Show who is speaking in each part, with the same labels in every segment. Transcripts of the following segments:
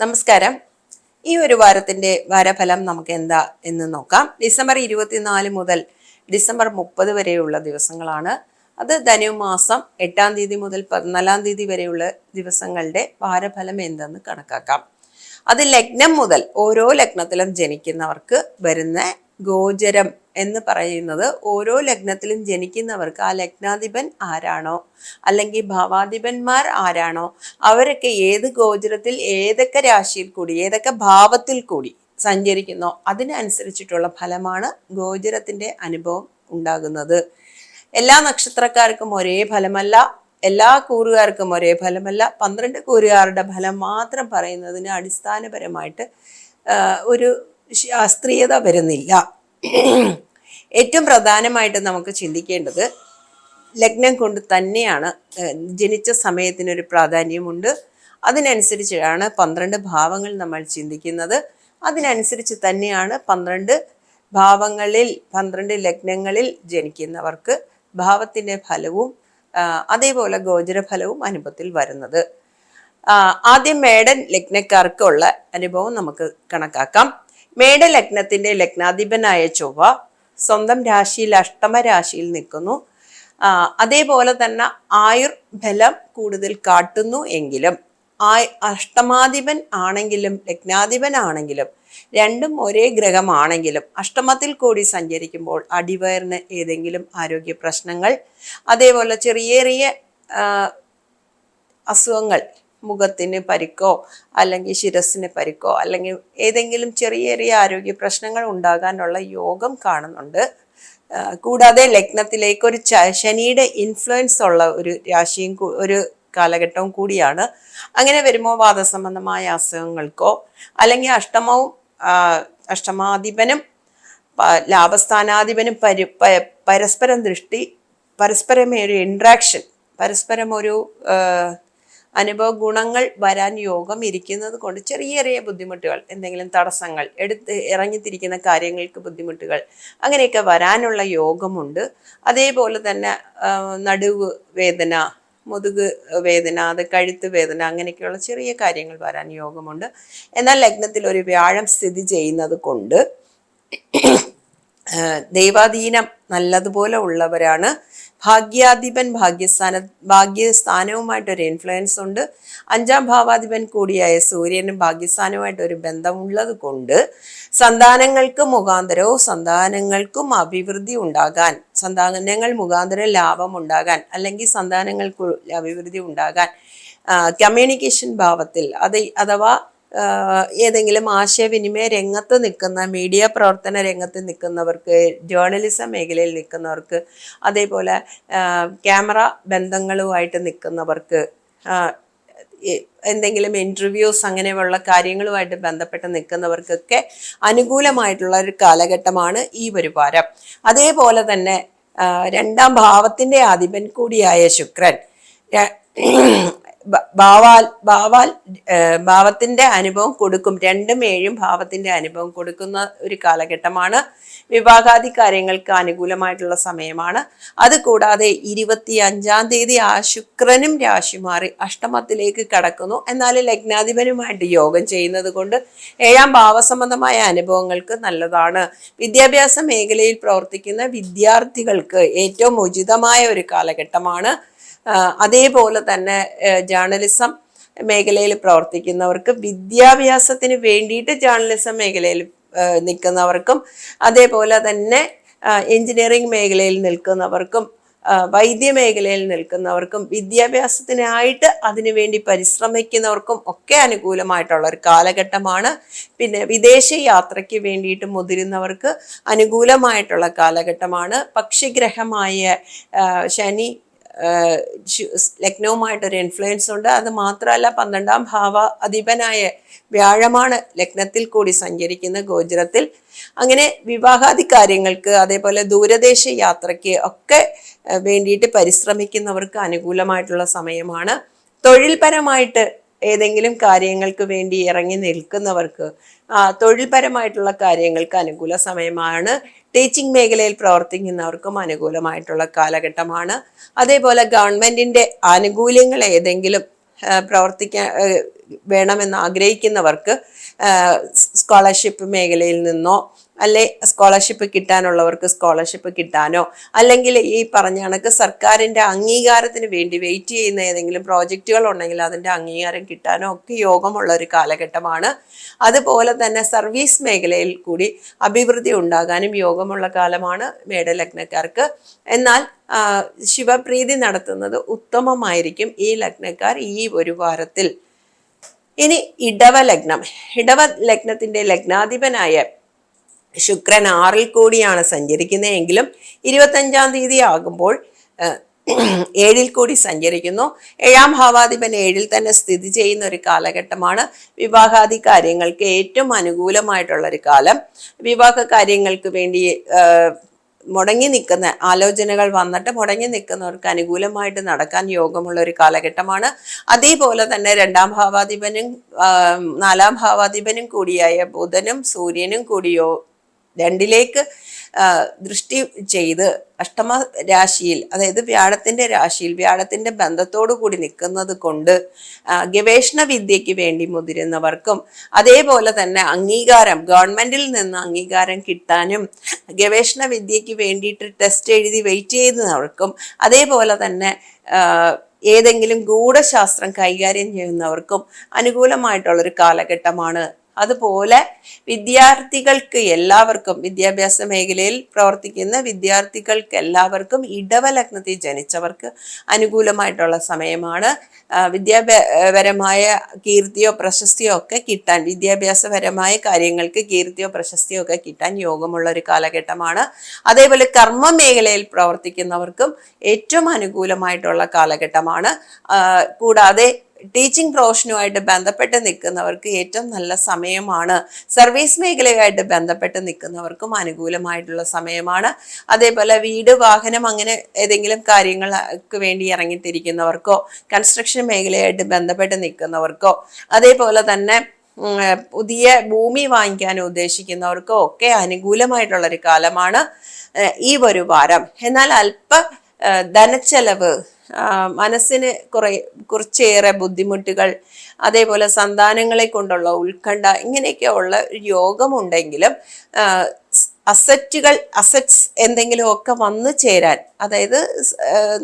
Speaker 1: നമസ്കാരം. ഈ ഒരു വാരത്തിന്റെ വാരഫലം നമുക്ക് എന്താ എന്ന് നോക്കാം. ഡിസംബർ ഇരുപത്തിനാല് മുതൽ ഡിസംബർ മുപ്പത് വരെയുള്ള ദിവസങ്ങളാണ്. അത് ധനുമാസം എട്ടാം തീയതി മുതൽ പതിനാലാം തീയതി വരെയുള്ള ദിവസങ്ങളുടെ വാരഫലം എന്തെന്ന് കണക്കാക്കാം. അത് ലഗ്നം മുതൽ ഓരോ ലഗ്നത്തിലും ജനിക്കുന്നവർക്ക് വരുന്ന ഗോചരം എന്ന് പറയുന്നത് ഓരോ ലഗ്നത്തിലും ജനിക്കുന്നവർക്ക് ആ ലഗ്നാധിപൻ ആരാണോ? അല്ലെങ്കിൽ ഭാവാധിപന്മാർ ആരാണോ? അവരൊക്കെ ഏത് ഗോചരത്തിൽ ഏതൊക്കെ രാശിയിൽ കൂടി ഏതൊക്കെ ഭാവത്തിൽ കൂടി സഞ്ചരിക്കുന്നോ അതിനനുസരിച്ചിട്ടുള്ള ഫലമാണ് ഗോചരത്തിന്റെ അനുഭവം ഉണ്ടാകുന്നത്. എല്ലാ നക്ഷത്രക്കാർക്കും ഒരേ ഫലമല്ല എല്ലാ കൂറുകാർക്കും ഒരേ ഫലമല്ല. പന്ത്രണ്ട് കൂറുകാരുടെ ഫലം മാത്രം പറയുന്നതിന് അടിസ്ഥാനപരമായിട്ട് ഒരു ശാസ്ത്രീയത വരുന്നില്ല. ഏറ്റവും പ്രധാനമായിട്ട് നമുക്ക് ചിന്തിക്കേണ്ടത് ലഗ്നം കൊണ്ട് തന്നെയാണ് ജനിച്ച സമയത്തിനൊരു പ്രാധാന്യമുണ്ട്. അതിനനുസരിച്ചാണ് പന്ത്രണ്ട് ഭാവങ്ങൾ നമ്മൾ ചിന്തിക്കുന്നത്. അതിനനുസരിച്ച് തന്നെയാണ് പന്ത്രണ്ട് ഭാവങ്ങളിൽ പന്ത്രണ്ട് ലഗ്നങ്ങളിൽ ജനിക്കുന്നവർക്ക് ഭാവത്തിന്റെ ഫലവും അതേപോലെ ഗോചരഫലവും അനുഭവത്തിൽ വരുന്നത്. ആദ്യം മേടൻ ലഗ്നക്കാർക്കുള്ള അനുഭവം നമുക്ക് കണക്കാക്കാം. മേട ലഗ്നത്തിന്റെ ലഗ്നാധിപനായ ചൊവ്വ സ്വന്തം രാശിയിൽ അഷ്ടമ രാശിയിൽ നിൽക്കുന്നു അതേപോലെ തന്നെ ആയുർ ബലം കൂടുതൽ കാട്ടുന്നു എങ്കിലും ആ അഷ്ടമാധിപൻ ആണെങ്കിലും ലഗ്നാധിപൻ ആണെങ്കിലും രണ്ടും ഒരേ ഗ്രഹമാണെങ്കിലും അഷ്ടമത്തിൽ കൂടി സഞ്ചരിക്കുമ്പോൾ അടിവയറിന് ഏതെങ്കിലും ആരോഗ്യ പ്രശ്നങ്ങൾ അതേപോലെ ചെറിയ ചെറിയ അസുഖങ്ങൾ മുഖത്തിന് പരിക്കോ അല്ലെങ്കിൽ ശിരസിന് പരിക്കോ അല്ലെങ്കിൽ ഏതെങ്കിലും ചെറിയ ചെറിയ ആരോഗ്യ പ്രശ്നങ്ങൾ ഉണ്ടാകാനുള്ള യോഗം കാണുന്നുണ്ട്. കൂടാതെ ലഗ്നത്തിലേക്ക് ഒരു ശനിയുടെ ഇൻഫ്ലുവൻസ് ഉള്ള ഒരു രാശിയും ഒരു കാലഘട്ടവും കൂടിയാണ്. അങ്ങനെ വരുമ്പോൾ വാദസംബന്ധമായ അസുഖങ്ങൾക്കോ അല്ലെങ്കിൽ അഷ്ടമവും അഷ്ടമാധിപനും ലാഭസ്ഥാനാധിപനും പരി പരസ്പരം ദൃഷ്ടി പരസ്പരം ഒരു ഇൻട്രാക്ഷൻ പരസ്പരം ഒരു അനുഭവ ഗുണങ്ങൾ വരാൻ യോഗം ഇരിക്കുന്നത് കൊണ്ട് ചെറിയ ചെറിയ ബുദ്ധിമുട്ടുകൾ എന്തെങ്കിലും തടസ്സങ്ങൾ എടുത്ത് ഇറങ്ങിത്തിരിക്കുന്ന കാര്യങ്ങൾക്ക് ബുദ്ധിമുട്ടുകൾ അങ്ങനെയൊക്കെ വരാനുള്ള യോഗമുണ്ട്. അതേപോലെ തന്നെ നടുവ് വേദന മുതുക് വേദന അത് കഴുത്ത് വേദന അങ്ങനെയൊക്കെയുള്ള ചെറിയ കാര്യങ്ങൾ വരാൻ യോഗമുണ്ട്. എന്നാൽ ലഗ്നത്തിൽ ഒരു വ്യാഴം സ്ഥിതി ചെയ്യുന്നത് കൊണ്ട് ദൈവാധീനം നല്ലതുപോലെ ഉള്ളവരാണ്. ഭാഗ്യാധിപൻ ഭാഗ്യസ്ഥാന ഭാഗ്യസ്ഥാനവുമായിട്ടൊരു ഇൻഫ്ലുവൻസ് ഉണ്ട്. അഞ്ചാം ഭാവാധിപൻ കൂടിയായ സൂര്യനും ഭാഗ്യസ്ഥാനവുമായിട്ട് ഒരു ബന്ധമുള്ളത് കൊണ്ട് സന്താനങ്ങൾക്ക് മുഖാന്തരവും സന്താനങ്ങൾക്കും അഭിവൃദ്ധി ഉണ്ടാകാൻ സന്താനങ്ങൾ മുഖാന്തരം ലാഭം ഉണ്ടാകാൻ അല്ലെങ്കിൽ സന്താനങ്ങൾക്ക് അഭിവൃദ്ധി ഉണ്ടാകാൻ കമ്മ്യൂണിക്കേഷൻ ഭാവത്തിൽ അത് അഥവാ ഏതെങ്കിലും ആശയവിനിമയ രംഗത്ത് നിൽക്കുന്ന മീഡിയ പ്രവർത്തന രംഗത്ത് നിൽക്കുന്നവർക്ക് ജേർണലിസം മേഖലയിൽ നിൽക്കുന്നവർക്ക് അതേപോലെ ക്യാമറ ബന്ധങ്ങളുമായിട്ട് നിൽക്കുന്നവർക്ക് എന്തെങ്കിലും ഇന്റർവ്യൂസ് അങ്ങനെയുള്ള കാര്യങ്ങളുമായിട്ട് ബന്ധപ്പെട്ട് നിൽക്കുന്നവർക്കൊക്കെ അനുകൂലമായിട്ടുള്ള ഒരു കാലഘട്ടമാണ് ഈ ഒരു വാരം. അതേപോലെ തന്നെ രണ്ടാം ഭാവത്തിന്റെ ആധിപൻ കൂടിയായ ശുക്രൻ ഭാവാൽ ഭാവാൽ ഭാവത്തിന്റെ അനുഭവം കൊടുക്കും. രണ്ടും ഏഴും ഭാവത്തിന്റെ അനുഭവം കൊടുക്കുന്ന ഒരു കാലഘട്ടമാണ്. വിവാഹാദി കാര്യങ്ങൾക്ക് അനുകൂലമായിട്ടുള്ള സമയമാണ്. അത് കൂടാതെ ഇരുപത്തി അഞ്ചാം തീയതി ആ ശുക്രനും രാശി മാറി അഷ്ടമത്തിലേക്ക് കടക്കുന്നു. എന്നാൽ ലഗ്നാധിപനുമായിട്ട് യോഗം ചെയ്യുന്നത് കൊണ്ട് ഏഴാം ഭാവസംബന്ധമായ അനുഭവങ്ങൾക്ക് നല്ലതാണ്. വിദ്യാഭ്യാസ മേഖലയിൽ പ്രവർത്തിക്കുന്ന വിദ്യാർത്ഥികൾക്ക് ഏറ്റവും ഉചിതമായ ഒരു കാലഘട്ടമാണ്. അതേപോലെ തന്നെ ജേർണലിസം മേഖലയിൽ പ്രവർത്തിക്കുന്നവർക്ക് വിദ്യാഭ്യാസത്തിന് വേണ്ടിയിട്ട് ജേർണലിസം മേഖലയിൽ നിൽക്കുന്നവർക്കും അതേപോലെ തന്നെ എഞ്ചിനീയറിംഗ് മേഖലയിൽ നിൽക്കുന്നവർക്കും വൈദ്യമേഖലയിൽ വൈദ്യ മേഖലയിൽ നിൽക്കുന്നവർക്കും വിദ്യാഭ്യാസത്തിനായിട്ട് അതിനുവേണ്ടി പരിശ്രമിക്കുന്നവർക്കും ഒക്കെ അനുകൂലമായിട്ടുള്ള ഒരു കാലഘട്ടമാണ്. പിന്നെ വിദേശ യാത്രയ്ക്ക് വേണ്ടിയിട്ട് മുതിരുന്നവർക്ക് അനുകൂലമായിട്ടുള്ള കാലഘട്ടമാണ്. പക്ഷിഗ്രഹമായ ശനി ലഗ്നവുമായിട്ടൊരു ഇൻഫ്ലുവൻസ് ഉണ്ട്. അത് മാത്രമല്ല പന്ത്രണ്ടാം ഭാവ അധിപനായ വ്യാഴമാണ് ലഗ്നത്തിൽ കൂടി സഞ്ചരിക്കുന്ന ഗോചരത്തിൽ. അങ്ങനെ വിവാഹാദി കാര്യങ്ങൾക്ക് അതേപോലെ ദൂരദേശ യാത്രയ്ക്ക് ഒക്കെ വേണ്ടിയിട്ട് പരിശ്രമിക്കുന്നവർക്ക് അനുകൂലമായിട്ടുള്ള സമയമാണ്. തൊഴിൽപരമായിട്ട് ഏതെങ്കിലും കാര്യങ്ങൾക്ക് വേണ്ടി ഇറങ്ങി നിൽക്കുന്നവർക്ക് തൊഴിൽപരമായിട്ടുള്ള കാര്യങ്ങൾക്ക് അനുകൂല സമയമാണ്. ടീച്ചിങ് മേഖലയിൽ പ്രവർത്തിക്കുന്നവർക്കും അനുകൂലമായിട്ടുള്ള കാലഘട്ടമാണ്. അതേപോലെ ഗവൺമെന്റിന്റെ ആനുകൂല്യങ്ങൾ ഏതെങ്കിലും പ്രവർത്തിക്കാൻ വേണമെന്ന് ആഗ്രഹിക്കുന്നവർക്ക് സ്കോളർഷിപ്പ് മേഖലയിൽ നിന്നോ അല്ലെ സ്കോളർഷിപ്പ് കിട്ടാനുള്ളവർക്ക് സ്കോളർഷിപ്പ് കിട്ടാനോ? അല്ലെങ്കിൽ ഈ പറഞ്ഞ കണക്ക് സർക്കാരിന്റെ അംഗീകാരത്തിന് വേണ്ടി വെയിറ്റ് ചെയ്യുന്ന ഏതെങ്കിലും പ്രോജക്റ്റുകൾ ഉണ്ടെങ്കിൽ അതിന്റെ അംഗീകാരം കിട്ടാനോ ഒക്കെ യോഗമുള്ള ഒരു കാലഘട്ടമാണ്. അതുപോലെ തന്നെ സർവീസ് മേഖലയിൽ കൂടി അഭിവൃദ്ധി ഉണ്ടാകാനും യോഗമുള്ള കാലമാണ് മേടലഗ്നക്കാർക്ക് എന്നാൽ ശിവപ്രീതി നടത്തുന്നത് ഉത്തമമായിരിക്കും ഈ ലഗ്നക്കാർ ഈ ഒരു വാരത്തിൽ. ഇനി ഇടവ ലഗ്നം. ഇടവ ലഗ്നത്തിന്റെ ലഗ്നാധിപനായ ശുക്രൻ ആറിൽ കൂടിയാണ് സഞ്ചരിക്കുന്നതെങ്കിലും ഇരുപത്തഞ്ചാം തീയതി ആകുമ്പോൾ ഏഴിൽ കൂടി സഞ്ചരിക്കുന്നു. ഏഴാം ഭാവാധിപൻ ഏഴിൽ തന്നെ സ്ഥിതി ചെയ്യുന്ന ഒരു കാലഘട്ടമാണ്. വിവാഹാദി കാര്യങ്ങൾക്ക് ഏറ്റവും അനുകൂലമായിട്ടുള്ള ഒരു കാലം. വിവാഹ കാര്യങ്ങൾക്ക് വേണ്ടി മുടങ്ങി നിൽക്കുന്ന ആലോചനകൾ വന്നിട്ട് മുടങ്ങി നിൽക്കുന്നവർക്ക് അനുകൂലമായിട്ട് നടക്കാൻ യോഗമുള്ള ഒരു കാലഘട്ടമാണ്. അതേപോലെ തന്നെ രണ്ടാം ഭാവാധിപനും നാലാം ഭാവാധിപനും കൂടിയായ ബുധനും സൂര്യനും കൂടിയോ രണ്ടിലേക്ക് ദൃഷ്ടി ചെയ്ത് അഷ്ടമ രാശിയിൽ അതായത് വ്യാഴത്തിന്റെ രാശിയിൽ വ്യാഴത്തിന്റെ ബന്ധത്തോടു കൂടി നിൽക്കുന്നത് കൊണ്ട് ഗവേഷണ വിദ്യയ്ക്ക് വേണ്ടി മുതിരുന്നവർക്കും അതേപോലെ തന്നെ അംഗീകാരം ഗവൺമെന്റിൽ നിന്ന് അംഗീകാരം കിട്ടാനും ഗവേഷണ വിദ്യയ്ക്ക് വേണ്ടിയിട്ട് ടെസ്റ്റ് എഴുതി വെയിറ്റ് ചെയ്യുന്നവർക്കും അതേപോലെ തന്നെ ഏതെങ്കിലും ഗൂഢശാസ്ത്രം കൈകാര്യം ചെയ്യുന്നവർക്കും അനുകൂലമായിട്ടുള്ളൊരു കാലഘട്ടമാണ് അതുപോലെ വിദ്യാർത്ഥികൾക്ക് എല്ലാവർക്കും വിദ്യാഭ്യാസ മേഖലയിൽ പ്രവർത്തിക്കുന്ന വിദ്യാർത്ഥികൾക്ക് എല്ലാവർക്കും ഇടവലഗ്നത്തിൽ ജനിച്ചവർക്ക് അനുകൂലമായിട്ടുള്ള സമയമാണ്. വിദ്യാഭ്യാസപരമായ കീർത്തിയോ പ്രശസ്തിയോ ഒക്കെ കിട്ടാൻ വിദ്യാഭ്യാസപരമായ കാര്യങ്ങൾക്ക് കീർത്തിയോ പ്രശസ്തിയോ ഒക്കെ കിട്ടാൻ യോഗമുള്ള ഒരു കാലഘട്ടമാണ്. അതേപോലെ കർമ്മ മേഖലയിൽ പ്രവർത്തിക്കുന്നവർക്കും ഏറ്റവും അനുകൂലമായിട്ടുള്ള കാലഘട്ടമാണ്. കൂടാതെ ടീച്ചിങ് പ്രൊഫഷനുമായിട്ട് ബന്ധപ്പെട്ട് നിൽക്കുന്നവർക്ക് ഏറ്റവും നല്ല സമയമാണ്. സർവീസ് മേഖലയുമായിട്ട് ബന്ധപ്പെട്ട് നിൽക്കുന്നവർക്കും അനുകൂലമായിട്ടുള്ള സമയമാണ്. അതേപോലെ വീട് വാഹനം അങ്ങനെ ഏതെങ്കിലും കാര്യങ്ങൾക്ക് വേണ്ടി ഇറങ്ങിത്തിരിക്കുന്നവർക്കോ കൺസ്ട്രക്ഷൻ മേഖലയായിട്ട് ബന്ധപ്പെട്ട് നിൽക്കുന്നവർക്കോ അതേപോലെ തന്നെ പുതിയ ഭൂമി വാങ്ങിക്കാൻ ഉദ്ദേശിക്കുന്നവർക്കോ ഒക്കെ അനുകൂലമായിട്ടുള്ളൊരു കാലമാണ് ഈ ഒരു വാരം. എന്നാൽ അല്പ ധനച്ചെലവ് മനസ്സിന് കുറെ കുറച്ചേറെ ബുദ്ധിമുട്ടുകൾ അതേപോലെ സന്താനങ്ങളെ കൊണ്ടുള്ള ഉത്കണ്ഠ ഇങ്ങനെയൊക്കെ ഉള്ള യോഗമുണ്ടെങ്കിലും അസറ്റുകൾ അസറ്റ്സ് എന്തെങ്കിലും ഒക്കെ വന്നു ചേരാൻ അതായത്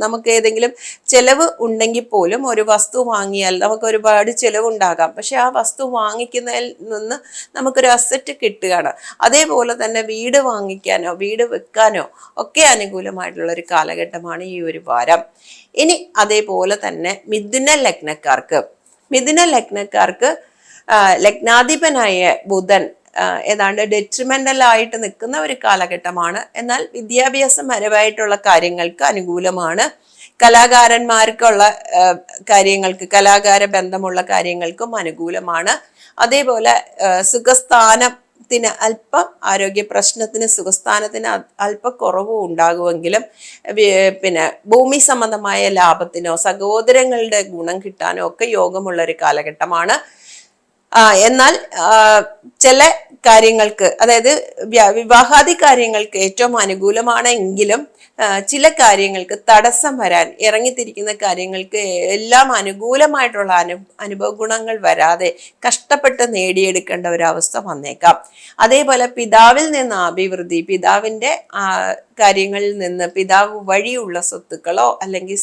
Speaker 1: നമുക്ക് ഏതെങ്കിലും ചെലവ് ഉണ്ടെങ്കിൽ പോലും ഒരു വസ്തു വാങ്ങിയാൽ നമുക്ക് ഒരുപാട് ചെലവുണ്ടാകാം. പക്ഷെ ആ വസ്തു വാങ്ങിക്കുന്നതിൽ നിന്ന് നമുക്കൊരു അസറ്റ് കിട്ടുകയാണ്. അതേപോലെ തന്നെ വീട് വാങ്ങിക്കാനോ വീട് വെക്കാനോ ഒക്കെ അനുകൂലമായിട്ടുള്ള ഒരു കാലഘട്ടമാണ് ഈ ഒരു വാരം. ഇനി അതേപോലെ തന്നെ മിഥുന ലഗ്നക്കാർക്ക് മിഥുന ലഗ്നക്കാർക്ക് ലഗ്നാധിപനായ ബുധൻ ഏതാണ്ട് ഡെട്രിമെന്റൽ ആയിട്ട് നിൽക്കുന്ന ഒരു കാലഘട്ടമാണ്. എന്നാൽ വിദ്യാഭ്യാസപരമായിട്ടുള്ള കാര്യങ്ങൾക്ക് അനുകൂലമാണ്. കലാകാരന്മാർക്കുള്ള കാര്യങ്ങൾക്ക് കലാകാര ബന്ധമുള്ള കാര്യങ്ങൾക്കും അനുകൂലമാണ്. അതേപോലെ ആ, സുഖസ്ഥാനത്തിന് അല്പം ആരോഗ്യ പ്രശ്നത്തിന് സുഖസ്ഥാനത്തിന് അല്പ ഉണ്ടാകുമെങ്കിലും പിന്നെ ഭൂമി സംബന്ധമായ ലാഭത്തിനോ സഹോദരങ്ങളുടെ ഗുണം കിട്ടാനോ ഒക്കെ യോഗമുള്ള ഒരു കാലഘട്ടമാണ്. എന്നാൽ ചില കാര്യങ്ങൾക്ക് അതായത് വിവാഹാദി കാര്യങ്ങൾക്ക് ഏറ്റവും അനുകൂലമാണെങ്കിലും ചില കാര്യങ്ങൾക്ക് തടസ്സം വരാൻ ഇറങ്ങിത്തിരിക്കുന്ന കാര്യങ്ങൾക്ക് എല്ലാം അനുകൂലമായിട്ടുള്ള അനു അനുഭവ ഗുണങ്ങൾ വരാതെ കഷ്ടപ്പെട്ട് നേടിയെടുക്കേണ്ട ഒരവസ്ഥ വന്നേക്കാം. അതേപോലെ പിതാവിൽ നിന്ന് അഭിവൃദ്ധി പിതാവിന്റെ കാര്യങ്ങളിൽ നിന്ന് പിതാവ് വഴിയുള്ള സ്വത്തുക്കളോ അല്ലെങ്കിൽ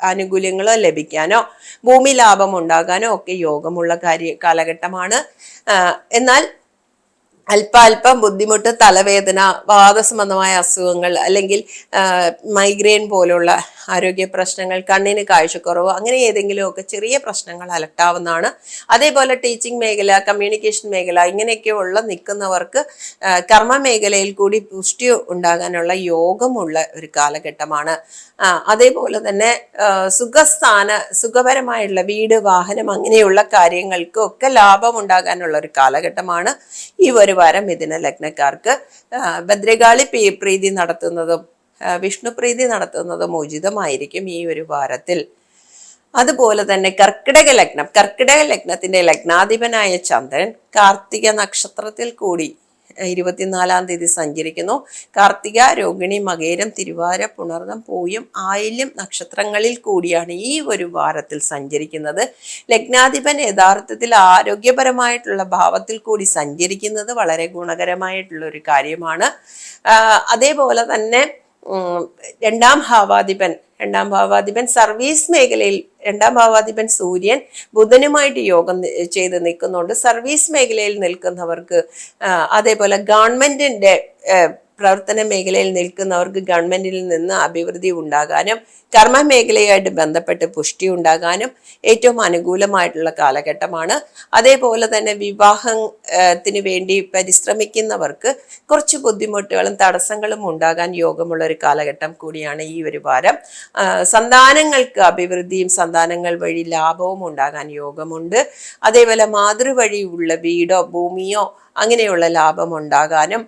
Speaker 1: ആനുകൂല്യങ്ങളോ ലഭിക്കാനോ ഭൂമി ലാഭം ഉണ്ടാകാനോ ഒക്കെ യോഗമുള്ള കാര്യ കാലഘട്ടമാണ്. എന്നാൽ അല്പാൽപം ബുദ്ധിമുട്ട് തലവേദന വാദസംബന്ധമായ അസുഖങ്ങൾ അല്ലെങ്കിൽ മൈഗ്രെയിൻ പോലുള്ള ആരോഗ്യ പ്രശ്നങ്ങൾ കണ്ണിന് കാഴ്ചക്കുറവ് അങ്ങനെ ഏതെങ്കിലുമൊക്കെ ചെറിയ പ്രശ്നങ്ങൾ അലട്ടാവുന്നതാണ്. അതേപോലെ ടീച്ചിങ് മേഖല കമ്മ്യൂണിക്കേഷൻ മേഖല ഇങ്ങനെയൊക്കെയുള്ള നിൽക്കുന്നവർക്ക് കർമ്മ മേഖലയിൽ കൂടി പുഷ്ടി ഉണ്ടാകാനുള്ള യോഗമുള്ള ഒരു കാലഘട്ടമാണ്. അതേപോലെ തന്നെ സുഖസ്ഥാന സുഖപരമായുള്ള വീട് വാഹനം അങ്ങനെയുള്ള കാര്യങ്ങൾക്കും ഒക്കെ ലാഭം ഉണ്ടാകാനുള്ള ഒരു കാലഘട്ടമാണ് ഈ ഒരു വാരം മിഥുന ലഗ്നക്കാർക്ക്. ഭദ്രകാളി പ്രീതി നടത്തുന്നതും വിഷ്ണുപ്രീതി വിഷ്ണു പ്രീതി നടത്തുന്നതും ഉചിതമായിരിക്കും ഈ ഒരു വാരത്തിൽ. അതുപോലെ തന്നെ കർക്കിടക ലഗ്നം കർക്കിടക ലഗ്നത്തിന്റെ ലഗ്നാധിപനായ ചന്ദ്രൻ കാർത്തിക നക്ഷത്രത്തിൽ കൂടി ഇരുപത്തിനാലാം തീയതി സഞ്ചരിക്കുന്നു. കാർത്തിക രോഹിണി മകേരം തിരുവാര പുണർന്നം പൂയം ആയില്യം നക്ഷത്രങ്ങളിൽ കൂടിയാണ് ഈ ഒരു വാരത്തിൽ സഞ്ചരിക്കുന്നത്. ലഗ്നാധിപൻ യഥാർത്ഥത്തിൽ ആരോഗ്യപരമായിട്ടുള്ള ഭാവത്തിൽ കൂടി സഞ്ചരിക്കുന്നത് വളരെ ഗുണകരമായിട്ടുള്ള ഒരു കാര്യമാണ് അതേപോലെ തന്നെ രണ്ടാം ഭാവാധിപൻ രണ്ടാം ഭാവാധിപൻ സർവീസ് മേഖലയിൽ രണ്ടാം ഭാവാധിപൻ സൂര്യൻ ബുധനുമായിട്ട് യോഗം ചെയ്ത് നിൽക്കുന്നുണ്ട്. സർവീസ് മേഖലയിൽ നിൽക്കുന്നവർക്ക് അതേപോലെ ഗവൺമെന്റിന്റെ പ്രവർത്തന മേഖലയിൽ നിൽക്കുന്നവർക്ക് ഗവൺമെന്റിൽ നിന്ന് അഭിവൃദ്ധി ഉണ്ടാകാനും കർമ്മ മേഖലയുമായിട്ട് ബന്ധപ്പെട്ട് പുഷ്ടി ഉണ്ടാകാനും ഏറ്റവും അനുകൂലമായിട്ടുള്ള കാലഘട്ടമാണ്. അതേപോലെ തന്നെ വിവാഹത്തിന് വേണ്ടി പരിശ്രമിക്കുന്നവർക്ക് കുറച്ച് ബുദ്ധിമുട്ടുകളും തടസ്സങ്ങളും ഉണ്ടാകാൻ യോഗമുള്ള ഒരു കാലഘട്ടം കൂടിയാണ് ഈ ഒരു വാരം. സന്താനങ്ങൾക്ക് അഭിവൃദ്ധിയും സന്താനങ്ങൾ വഴി ലാഭവും ഉണ്ടാകാൻ യോഗമുണ്ട്. അതേപോലെ മാതൃവഴിയുള്ള വീടോ ഭൂമിയോ അങ്ങനെയുള്ള ലാഭം ഉണ്ടാകാനും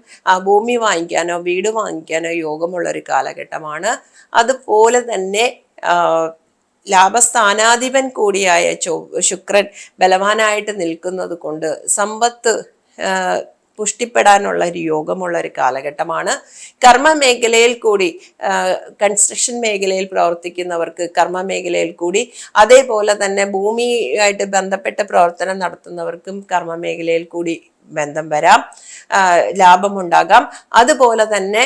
Speaker 1: ഭൂമി വാങ്ങിക്കാനോ വീട് വാങ്ങിക്കാനോ യോഗമുള്ള ഒരു കാലഘട്ടമാണ്. അതുപോലെ തന്നെ ലാഭസ്ഥാനാധിപൻ കൂടിയായ ചൊ ശുക്രൻ ബലവാനായിട്ട് നിൽക്കുന്നത് കൊണ്ട് സമ്പത്ത് പുഷ്ടിപ്പെടാനുള്ള ഒരു യോഗമുള്ള ഒരു കാലഘട്ടമാണ്. കർമ്മ മേഖലയിൽ കൂടി കൺസ്ട്രക്ഷൻ മേഖലയിൽ പ്രവർത്തിക്കുന്നവർക്ക് കർമ്മ മേഖലയിൽ കൂടി അതേപോലെ തന്നെ ഭൂമിയായിട്ട് ബന്ധപ്പെട്ട പ്രവർത്തനം നടത്തുന്നവർക്കും കർമ്മ മേഖലയിൽ കൂടി ബന്ധം വരാം. ലാഭമുണ്ടാകാം. അതുപോലെ തന്നെ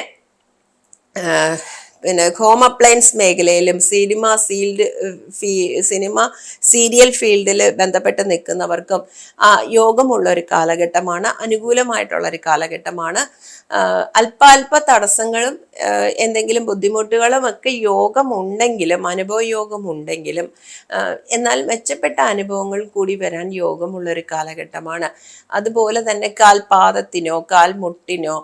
Speaker 1: പിന്നെ ഹോം അപ്ലയൻസ് മേഖലയിലും സിനിമ സീൽഡ് ഫീ സിനിമ സീരിയൽ ഫീൽഡിൽ ബന്ധപ്പെട്ട് നിൽക്കുന്നവർക്കും യോഗമുള്ള ഒരു കാലഘട്ടമാണ്. അനുകൂലമായിട്ടുള്ള ഒരു കാലഘട്ടമാണ് അല്പാൽപ തടസ്സങ്ങളും എന്തെങ്കിലും ബുദ്ധിമുട്ടുകളും ഒക്കെ യോഗമുണ്ടെങ്കിലും അനുഭവ യോഗമുണ്ടെങ്കിലും എന്നാൽ മെച്ചപ്പെട്ട അനുഭവങ്ങൾ കൂടി വരാൻ യോഗമുള്ള ഒരു കാലഘട്ടമാണ്. അതുപോലെ തന്നെ കാൽപാദത്തിനോ കാൽമുട്ടിനോ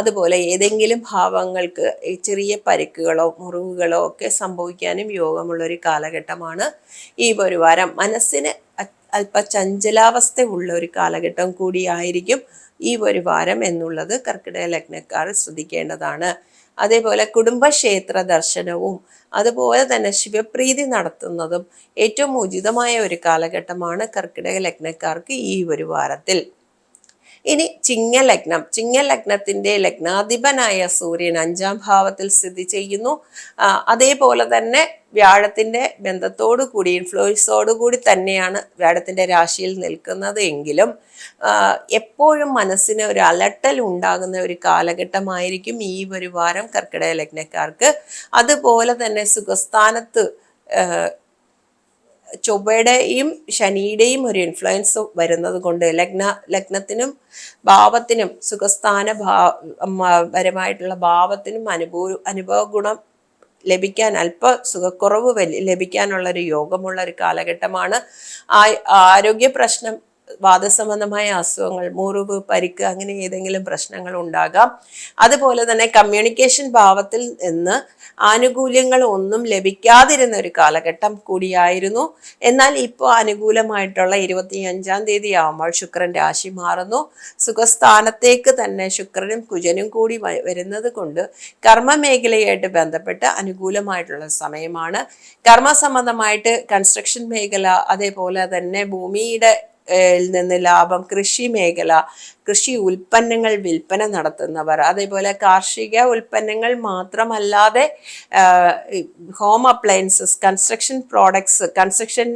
Speaker 1: അതുപോലെ ഏതെങ്കിലും ഭാവങ്ങൾക്ക് ചെറിയ പരിക്കുകളോ മുറിവുകളോ ഒക്കെ സംഭവിക്കാനും യോഗമുള്ളൊരു കാലഘട്ടമാണ് ഈ ഒരു വാരം മനസ്സിന് അല്പ ചഞ്ചലാവസ്ഥ ഉള്ള ഒരു കാലഘട്ടം കൂടിയായിരിക്കും ഈ ഒരു വാരം എന്നുള്ളത് കർക്കിടക ലഗ്നക്കാർ ശ്രദ്ധിക്കേണ്ടതാണ്. അതേപോലെ കുടുംബക്ഷേത്ര ദർശനവും അതുപോലെ തന്നെ ശിവപ്രീതി നടത്തുന്നതും ഏറ്റവും ഉചിതമായ ഒരു കാലഘട്ടമാണ് കർക്കിടക ലഗ്നക്കാർക്ക് ഈ ഒരു വാരത്തിൽ ഇനി ചിങ്ങലഗ്നം. ചിങ്ങലഗ്നത്തിന്റെ ലഗ്നാധിപനായ സൂര്യൻ അഞ്ചാം ഭാവത്തിൽ സ്ഥിതി ചെയ്യുന്നു. അതേപോലെ തന്നെ വ്യാഴത്തിന്റെ ബന്ധത്തോടു കൂടി ഇൻഫ്ലുവൻസോടു കൂടി തന്നെയാണ് വ്യാഴത്തിന്റെ രാശിയിൽ നിൽക്കുന്നത് എങ്കിലും എപ്പോഴും മനസ്സിന് ഒരു അലട്ടൽ ഉണ്ടാകുന്ന ഒരു കാലഘട്ടമായിരിക്കും ഈ ഒരു വാരം കർക്കിടക ലഗ്നക്കാർക്ക്. അതുപോലെ തന്നെ സുഖസ്ഥാനത്ത് ചൊവ്വയുടെയും ശനിയുടെയും ഒരു ഇൻഫ്ലുവൻസ് വരുന്നത് കൊണ്ട് ലഗ്ന ലഗ്നത്തിനും ഭാവത്തിനും സുഖസ്ഥാന ഭാ പരമായിട്ടുള്ള ഭാവത്തിനും അനുഭവ അനുഭവ ഗുണം ലഭിക്കാൻ അല്പ സുഖക്കുറവ് ലഭിക്കാനുള്ള ഒരു യോഗമുള്ള ഒരു കാലഘട്ടമാണ്. ആ- ആരോഗ്യ പ്രശ്നം വാദസംബന്ധമായ അസുഖങ്ങൾ മുറിവ് പരിക്ക് അങ്ങനെ ഏതെങ്കിലും പ്രശ്നങ്ങൾ ഉണ്ടാകാം. അതുപോലെ തന്നെ കമ്മ്യൂണിക്കേഷൻ ഭാവത്തിൽ നിന്ന് ആനുകൂല്യങ്ങൾ ഒന്നും ലഭിക്കാതിരുന്ന ഒരു കാലഘട്ടം കൂടിയായിരുന്നു. എന്നാൽ ഇപ്പോൾ അനുകൂലമായിട്ടുള്ള ഇരുപത്തി അഞ്ചാം തീയതി ആവുമ്പോൾ ശുക്രൻ രാശി മാറുന്നു. സുഖസ്ഥാനത്തേക്ക് തന്നെ ശുക്രനും കുജനും കൂടി വരുന്നത് കൊണ്ട് കർമ്മ മേഖലയായിട്ട് ബന്ധപ്പെട്ട് അനുകൂലമായിട്ടുള്ള സമയമാണ്. കർമ്മ സംബന്ധമായിട്ട് കൺസ്ട്രക്ഷൻ മേഖല അതേപോലെ തന്നെ ഭൂമിയുടെ നിന്ന് ലാഭം കൃഷി മേഖല കൃഷി ഉൽപ്പന്നങ്ങൾ വിൽപ്പന നടത്തുന്നവർ. അതേപോലെ കാർഷിക ഉൽപ്പന്നങ്ങൾ മാത്രമല്ലാതെ home appliances construction products construction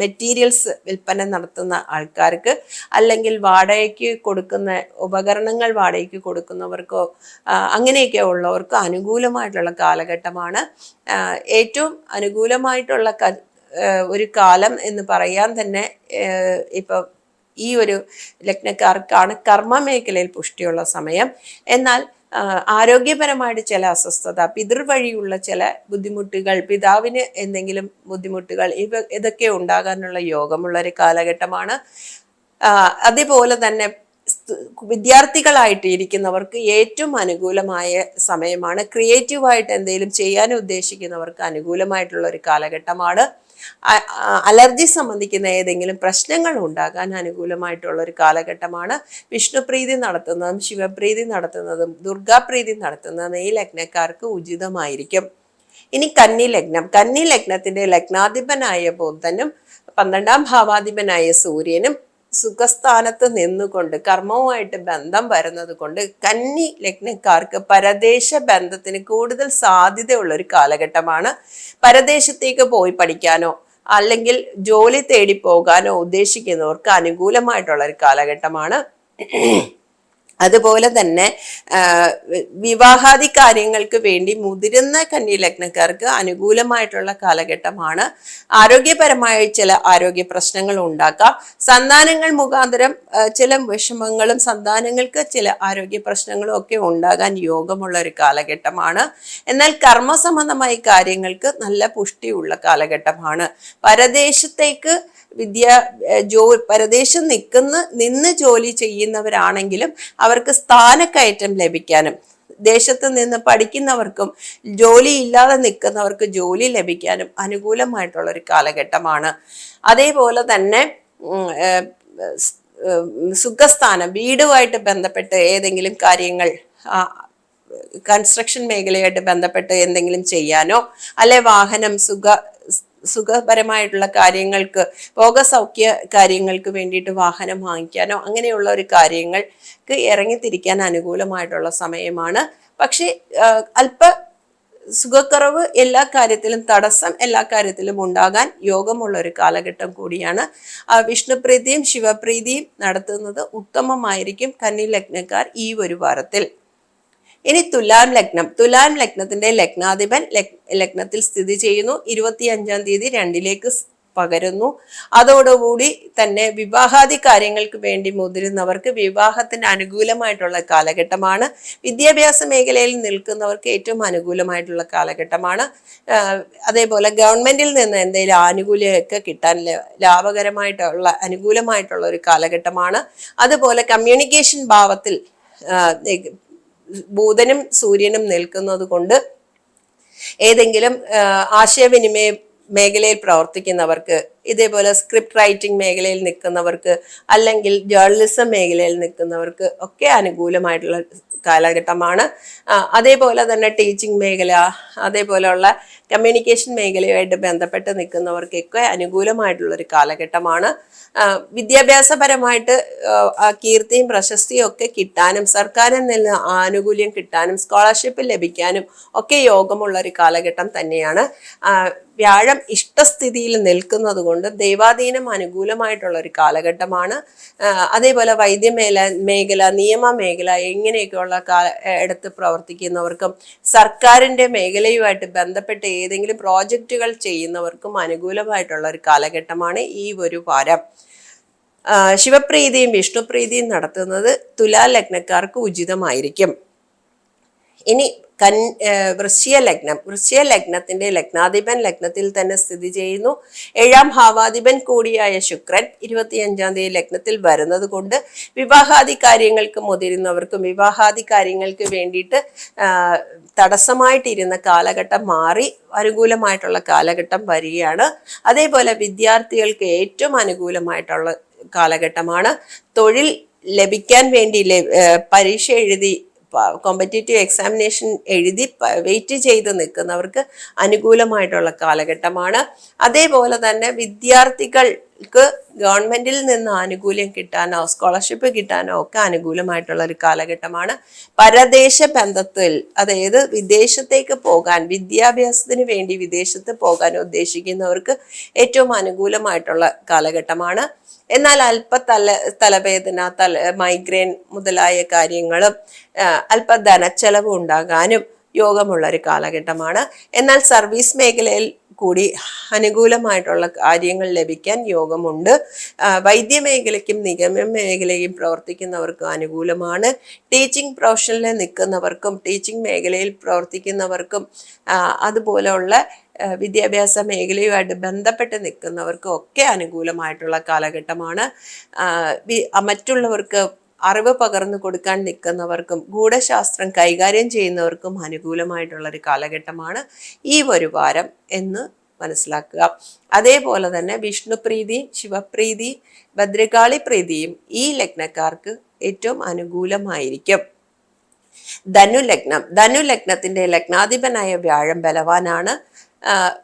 Speaker 1: materials വിൽപ്പന നടത്തുന്ന ആൾക്കാർക്ക് അല്ലെങ്കിൽ വാടകയ്ക്ക് കൊടുക്കുന്ന ഉപകരണങ്ങൾ വാടകയ്ക്ക് കൊടുക്കുന്നവർക്കോ അങ്ങനെയൊക്കെ ഉള്ളവർക്ക് അനുകൂലമായിട്ടുള്ള കാലഘട്ടമാണ്. ഏറ്റവും അനുകൂലമായിട്ടുള്ള ഒരു കാലം എന്ന് പറയാൻ തന്നെ ഇപ്പം ഈ ഒരു ലഗ്നക്കാർക്കാണ് കർമ്മ മേഖലയിൽ പുഷ്ടിയുള്ള സമയം. എന്നാൽ ആരോഗ്യപരമായിട്ട് ചില അസ്വസ്ഥത പിതൃവഴിയുള്ള ചില ബുദ്ധിമുട്ടുകൾ പിതാവിന് എന്തെങ്കിലും ബുദ്ധിമുട്ടുകൾ ഇവ ഇതൊക്കെ ഉണ്ടാകാനുള്ള യോഗമുള്ള ഒരു കാലഘട്ടമാണ്. അതേപോലെ തന്നെ വിദ്യാർത്ഥികളായിട്ട് ഇരിക്കുന്നവർക്ക് ഏറ്റവും അനുകൂലമായ സമയമാണ്. ക്രിയേറ്റീവായിട്ട് എന്തെങ്കിലും ചെയ്യാൻ ഉദ്ദേശിക്കുന്നവർക്ക് അനുകൂലമായിട്ടുള്ള ഒരു കാലഘട്ടമാണ്. അലർജി സംബന്ധിക്കുന്ന ഏതെങ്കിലും പ്രശ്നങ്ങൾ ഉണ്ടാകാൻ അനുകൂലമായിട്ടുള്ള ഒരു കാലഘട്ടമാണ് വിഷ്ണുപ്രീതി നടത്തുന്നതും ശിവപ്രീതി നടത്തുന്നതും ദുർഗാപ്രീതി നടത്തുന്നതും ഈ ലഗ്നക്കാർക്ക് ഉചിതമായിരിക്കും. ഇനി കന്നി ലഗ്നം. കന്നി ലഗ്നത്തിന്റെ ലഗ്നാധിപനായ ബുദ്ധനും പന്ത്രണ്ടാം ഭാവാധിപനായ സൂര്യനും സുഖസ്ഥാനത്ത് നിന്നുകൊണ്ട് കർമ്മവുമായിട്ട് ബന്ധം വരുന്നത് കൊണ്ട് കന്നി ലഗ്നക്കാർക്ക് പരദേശ ബന്ധത്തിന് കൂടുതൽ സാധ്യതയുള്ള ഒരു കാലഘട്ടമാണ്. പരദേശത്തേക്ക് പോയി പഠിക്കാനോ അല്ലെങ്കിൽ ജോലി തേടി പോകാനോ ഉദ്ദേശിക്കുന്നവർക്ക് അനുകൂലമായിട്ടുള്ള ഒരു കാലഘട്ടമാണ്. അതുപോലെ തന്നെ വിവാഹാദി കാര്യങ്ങൾക്ക് വേണ്ടി മുതിരുന്ന കന്നി ലഗ്നക്കാർക്ക് അനുകൂലമായിട്ടുള്ള കാലഘട്ടമാണ്. ആരോഗ്യപരമായ ചില ആരോഗ്യ പ്രശ്നങ്ങൾ ഉണ്ടാക്കാം. സന്താനങ്ങൾ മുഖാന്തരം ചില വിഷമങ്ങളും സന്താനങ്ങൾക്ക് ചില ആരോഗ്യ പ്രശ്നങ്ങളും ഒക്കെ ഉണ്ടാകാൻ യോഗമുള്ള ഒരു കാലഘട്ടമാണ്. എന്നാൽ കർമ്മ സംബന്ധമായ കാര്യങ്ങൾക്ക് നല്ല പുഷ്ടിയുള്ള കാലഘട്ടമാണ്. പരദേശത്തേക്ക് വിദ്യ ജോ പരദേശം നിൽക്കുന്ന നിന്ന് ജോലി ചെയ്യുന്നവരാണെങ്കിലും അവർക്ക് സ്ഥാനക്കയറ്റം ലഭിക്കാനും ദേശത്ത് നിന്ന് പഠിക്കുന്നവർക്കും ജോലി ഇല്ലാതെ നിൽക്കുന്നവർക്ക് ജോലി ലഭിക്കാനും അനുകൂലമായിട്ടുള്ള ഒരു കാലഘട്ടമാണ്. അതേപോലെ തന്നെ സുഖസ്ഥാനം വീടുമായിട്ട് ബന്ധപ്പെട്ട് ഏതെങ്കിലും കാര്യങ്ങൾ കൺസ്ട്രക്ഷൻ മേഖലയായിട്ട് ബന്ധപ്പെട്ട് എന്തെങ്കിലും ചെയ്യാനോ അല്ലെ വാഹനം സുഖ സുഖപരമായിട്ടുള്ള കാര്യങ്ങൾക്ക് ഭോഗസൗഖ്യ കാര്യങ്ങൾക്ക് വേണ്ടിയിട്ട് വാഹനം വാങ്ങിക്കാനോ അങ്ങനെയുള്ള ഒരു കാര്യങ്ങൾക്ക് ഇറങ്ങിത്തിരിക്കാൻ അനുകൂലമായിട്ടുള്ള സമയമാണ്. പക്ഷേ അല്പ സുഖക്കുറവ് എല്ലാ കാര്യത്തിലും തടസ്സം എല്ലാ കാര്യത്തിലും ഉണ്ടാകാൻ യോഗമുള്ള ഒരു കാലഘട്ടം കൂടിയാണ്. വിഷ്ണുപ്രീതിയും ശിവപ്രീതിയും നടത്തുന്നത് ഉത്തമമായിരിക്കും കന്നി ലഗ്നക്കാർ ഈ ഒരു വാരത്തിൽ. ഇനി തുലാം ലഗ്നം. തുലാം ലഗ്നത്തിന്റെ ലഗ്നാധിപൻ ലഗ്- ലഗ്നത്തിൽ സ്ഥിതി ചെയ്യുന്നു. ഇരുപത്തി അഞ്ചാം തീയതി രണ്ടിലേക്ക് പകരുന്നു. അതോടുകൂടി തന്നെ വിവാഹാദി കാര്യങ്ങൾക്ക് വേണ്ടി മുതിരുന്നവർക്ക് വിവാഹത്തിന് അനുകൂലമായിട്ടുള്ള കാലഘട്ടമാണ്. വിദ്യാഭ്യാസ മേഖലയിൽ നിൽക്കുന്നവർക്ക് ഏറ്റവും അനുകൂലമായിട്ടുള്ള കാലഘട്ടമാണ്. അതേപോലെ ഗവൺമെന്റിൽ നിന്ന് എന്തെങ്കിലും ആനുകൂല്യമൊക്കെ കിട്ടാൻ ലാഭകരമായിട്ടുള്ള അനുകൂലമായിട്ടുള്ള ഒരു കാലഘട്ടമാണ്. അതുപോലെ കമ്മ്യൂണിക്കേഷൻ ഭാവത്തിൽ ആഹ് നെ- ബുധനും സൂര്യനും നിൽക്കുന്നത് കൊണ്ട് ഏതെങ്കിലും ആശയവിനിമയ മേഖലയിൽ പ്രവർത്തിക്കുന്നവർക്ക് ഇതേപോലെ സ്ക്രിപ്റ്റ് റൈറ്റിംഗ് മേഖലയിൽ നിൽക്കുന്നവർക്ക് അല്ലെങ്കിൽ ജേർണലിസം മേഖലയിൽ നിൽക്കുന്നവർക്ക് ഒക്കെ അനുകൂലമായിട്ടുള്ള കാലഘട്ടമാണ്. അതേപോലെ തന്നെ ടീച്ചിങ് മേഖല അതേപോലെയുള്ള കമ്മ്യൂണിക്കേഷൻ മേഖലയുമായിട്ട് ബന്ധപ്പെട്ട് നിൽക്കുന്നവർക്കൊക്കെ അനുകൂലമായിട്ടുള്ളൊരു കാലഘട്ടമാണ്. വിദ്യാഭ്യാസപരമായിട്ട് കീർത്തിയും പ്രശസ്തിയും ഒക്കെ കിട്ടാനും സർക്കാരിൽ നിന്ന് ആനുകൂല്യം കിട്ടാനും സ്കോളർഷിപ്പ് ലഭിക്കാനും ഒക്കെ യോഗമുള്ള ഒരു കാലഘട്ടം തന്നെയാണ്. വ്യാഴം ഇഷ്ടസ്ഥിതിയിൽ നിൽക്കുന്നത് കൊണ്ട് ദൈവാധീനം അനുകൂലമായിട്ടുള്ള ഒരു കാലഘട്ടമാണ് അതേപോലെ വൈദ്യമേല മേഖല നിയമ മേഖല ഇങ്ങനെയൊക്കെയുള്ള കാല എടുത്ത് പ്രവർത്തിക്കുന്നവർക്കും സർക്കാരിന്റെ മേഖലയുമായിട്ട് ബന്ധപ്പെട്ട് ഏതെങ്കിലും പ്രോജക്റ്റുകൾ ചെയ്യുന്നവർക്കും അനുകൂലമായിട്ടുള്ള ഒരു കാലഘട്ടമാണ് ഈ ഒരു വാരം. ശിവപ്രീതിയും വിഷ്ണുപ്രീതിയും നടത്തുന്നത് തുലാ ലഗ്നക്കാർക്ക് ഉചിതമായിരിക്കും. ഇനി കൻ വൃശ്യ ലഗ്നം. വൃശ്യ ലഗ്നത്തിന്റെ ലഗ്നാധിപൻ ലഗ്നത്തിൽ തന്നെ സ്ഥിതി ചെയ്യുന്നു. ഏഴാം ഭാവാധിപൻ കൂടിയായ ശുക്രൻ ഇരുപത്തിയഞ്ചാം തീയതി ലഗ്നത്തിൽ വരുന്നത് കൊണ്ട് വിവാഹാദി കാര്യങ്ങൾക്ക് മുതിരുന്നവർക്കും വിവാഹാദി കാര്യങ്ങൾക്ക് വേണ്ടിയിട്ട് തടസ്സമായിട്ടിരുന്ന കാലഘട്ടം മാറി അനുകൂലമായിട്ടുള്ള കാലഘട്ടം വരികയാണ്. അതേപോലെ വിദ്യാർത്ഥികൾക്ക് ഏറ്റവും അനുകൂലമായിട്ടുള്ള കാലഘട്ടമാണ്. തൊഴിൽ ലഭിക്കാൻ വേണ്ടി പരീക്ഷ എഴുതി കോമ്പറ്റേറ്റീവ് എക്സാമിനേഷൻ എഴുതി വെയിറ്റ് ചെയ്ത് നിൽക്കുന്നവർക്ക് അനുകൂലമായിട്ടുള്ള കാലഘട്ടമാണ്. അതേപോലെ തന്നെ വിദ്യാർത്ഥികൾക്ക് ഗവൺമെന്റിൽ നിന്ന് ആനുകൂല്യം കിട്ടാനോ സ്കോളർഷിപ്പ് കിട്ടാനോ ഒക്കെ അനുകൂലമായിട്ടുള്ള ഒരു കാലഘട്ടമാണ്. പരദേശ ബന്ധത്തിൽ അതായത് വിദേശത്തേക്ക് പോകാൻ വിദ്യാഭ്യാസത്തിന് വേണ്ടി വിദേശത്ത് പോകാൻ ഉദ്ദേശിക്കുന്നവർക്ക് ഏറ്റവും അനുകൂലമായിട്ടുള്ള കാലഘട്ടമാണ്. എന്നാൽ അല്പ തല തലവേദന തല മൈഗ്രെയിൻ മുതലായ കാര്യങ്ങളും അല്പ ധനച്ചെലവ് ഉണ്ടാകാനും യോഗമുള്ള ഒരു കാലഘട്ടമാണ്. എന്നാൽ സർവീസ് മേഖലയിൽ കൂടി അനുകൂലമായിട്ടുള്ള കാര്യങ്ങൾ ലഭിക്കാൻ യോഗമുണ്ട്. വൈദ്യമേഖലയ്ക്കും നിഗമ മേഖലയും പ്രവർത്തിക്കുന്നവർക്കും അനുകൂലമാണ്. ടീച്ചിങ് പ്രൊഫഷനിൽ നിൽക്കുന്നവർക്കും ടീച്ചിങ് മേഖലയിൽ പ്രവർത്തിക്കുന്നവർക്കും അതുപോലെയുള്ള വിദ്യാഭ്യാസ മേഖലയുമായിട്ട് ബന്ധപ്പെട്ട് നിൽക്കുന്നവർക്കും ഒക്കെ അനുകൂലമായിട്ടുള്ള കാലഘട്ടമാണ്. മറ്റുള്ളവർക്ക് അറിവ് പകർന്നു കൊടുക്കാൻ നിൽക്കുന്നവർക്കും ഗൂഢശാസ്ത്രം കൈകാര്യം ചെയ്യുന്നവർക്കും അനുകൂലമായിട്ടുള്ള ഒരു കാലഘട്ടമാണ് ഈ ഒരു വാരം എന്ന് മനസ്സിലാക്കുക. അതേപോലെ തന്നെ വിഷ്ണുപ്രീതിയും ശിവപ്രീതിയും ഭദ്രകാളി പ്രീതിയും ഈ ലഗ്നക്കാർക്ക് ഏറ്റവും അനുകൂലമായിരിക്കും. ധനു ലഗ്നം. ധനു ലഗ്നത്തിന്റെ ലഗ്നാധിപനായ വ്യാഴം ബലവാനാണ്.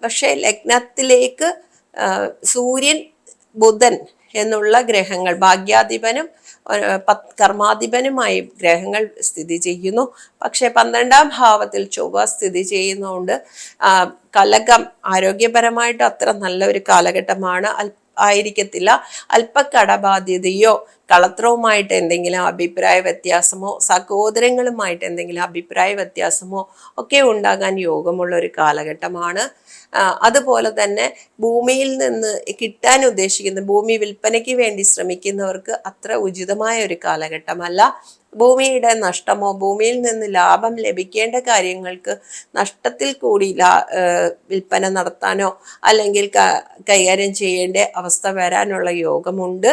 Speaker 1: പക്ഷേ ലഗ്നത്തിലേക്ക് സൂര്യൻ ബുധൻ എന്നുള്ള ഗ്രഹങ്ങൾ. ഭാഗ്യാധിപനും കർമാധിപനുമായി ഗ്രഹങ്ങൾ സ്ഥിതി ചെയ്യുന്നു. പക്ഷേ പന്ത്രണ്ടാം ഭാവത്തിൽ ചൊവ്വ സ്ഥിതി ചെയ്യുന്നതുകൊണ്ട് കലകം ആരോഗ്യപരമായിട്ട് അത്ര നല്ല ഒരു കാലഘട്ടമാണ് ആയിരിക്കത്തില്ല. അല്പക്കടബാധ്യതയോ കളത്രവുമായിട്ട് എന്തെങ്കിലും അഭിപ്രായ വ്യത്യാസമോ സഹോദരങ്ങളുമായിട്ട് എന്തെങ്കിലും അഭിപ്രായ വ്യത്യാസമോ ഒക്കെ ഉണ്ടാകാൻ യോഗമുള്ള ഒരു കാലഘട്ടമാണ്. അതുപോലെ തന്നെ ഭൂമിയിൽ നിന്ന് കിട്ടാൻ ഉദ്ദേശിക്കുന്ന ഭൂമി വിൽപ്പനയ്ക്ക് വേണ്ടി ശ്രമിക്കുന്നവർക്ക് അത്ര ഉചിതമായ ഒരു കാലഘട്ടമല്ല. ഭൂമിയുടെ നഷ്ടമോ ഭൂമിയിൽ നിന്ന് ലാഭം ലഭിക്കേണ്ട കാര്യങ്ങൾക്ക് നഷ്ടത്തിൽ കൂടി ലാ വിൽപ്പന നടത്താനോ അല്ലെങ്കിൽ കൈകാര്യം ചെയ്യേണ്ട അവസ്ഥ വരാനുള്ള യോഗമുണ്ട്.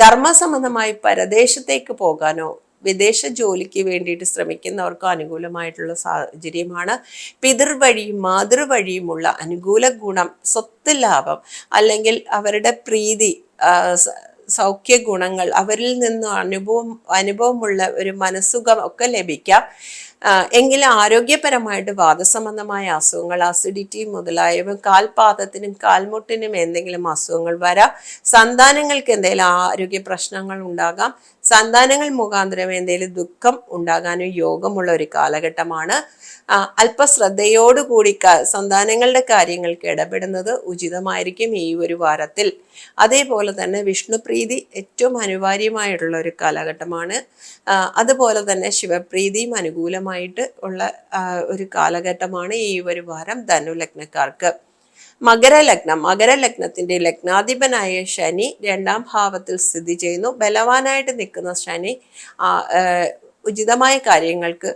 Speaker 1: കർമ്മസംബന്ധമായി പരദേശത്തേക്ക് പോകാനോ വിദേശ ജോലിക്ക് വേണ്ടിയിട്ട് ശ്രമിക്കുന്നവർക്ക് അനുകൂലമായിട്ടുള്ള സാഹചര്യമാണ്. പിതൃവഴിയും മാതൃവഴിയുമുള്ള അനുകൂല ഗുണം സ്വത്ത് ലാഭം അല്ലെങ്കിൽ അവരുടെ പ്രീതി സൗഖ്യ ഗുണങ്ങൾ അവരിൽ നിന്നും അനുഭവം അനുഭവമുള്ള ഒരു മനസ്സുഖം ഒക്കെ ലഭിക്കാം. എങ്കിലും ആരോഗ്യപരമായിട്ട് വാദസംബന്ധമായ അസുഖങ്ങൾ അസിഡിറ്റി മുതലായവ കാൽപാദത്തിനും കാൽമുട്ടിനും എന്തെങ്കിലും അസുഖങ്ങൾ വരാം. സന്താനങ്ങൾക്ക് എന്തെങ്കിലും ആരോഗ്യ പ്രശ്നങ്ങൾ ഉണ്ടാകാം. സന്താനങ്ങൾ മുഖാന്തരം എന്തെങ്കിലും ദുഃഖം ഉണ്ടാകാനും യോഗമുള്ള ഒരു കാലഘട്ടമാണ്. അല്പശ്രദ്ധയോടുകൂടി സന്താനങ്ങളുടെ കാര്യങ്ങൾക്ക് ഇടപെടുന്നത് ഉചിതമായിരിക്കും ഈ ഒരു വാരത്തിൽ. അതേപോലെ തന്നെ വിഷ്ണുപ്രീതി ഏറ്റവും അനിവാര്യമായിട്ടുള്ള ഒരു കാലഘട്ടമാണ്. അതുപോലെ തന്നെ ശിവപ്രീതിയും അനുകൂലമായിട്ട് ഉള്ള ഒരു കാലഘട്ടമാണ് ഈ ഒരു വാരം ധനു ലഗ്നക്കാർക്ക് മകരലഗ്നം. മകരലഗ്നത്തിന്റെ ലഗ്നാധിപനായ ശനി രണ്ടാം ഭാവത്തിൽ സ്ഥിതി ചെയ്യുന്നു. ബലവാനായിട്ട് നിൽക്കുന്ന ശനി ഉചിതമായ കാര്യങ്ങൾക്ക്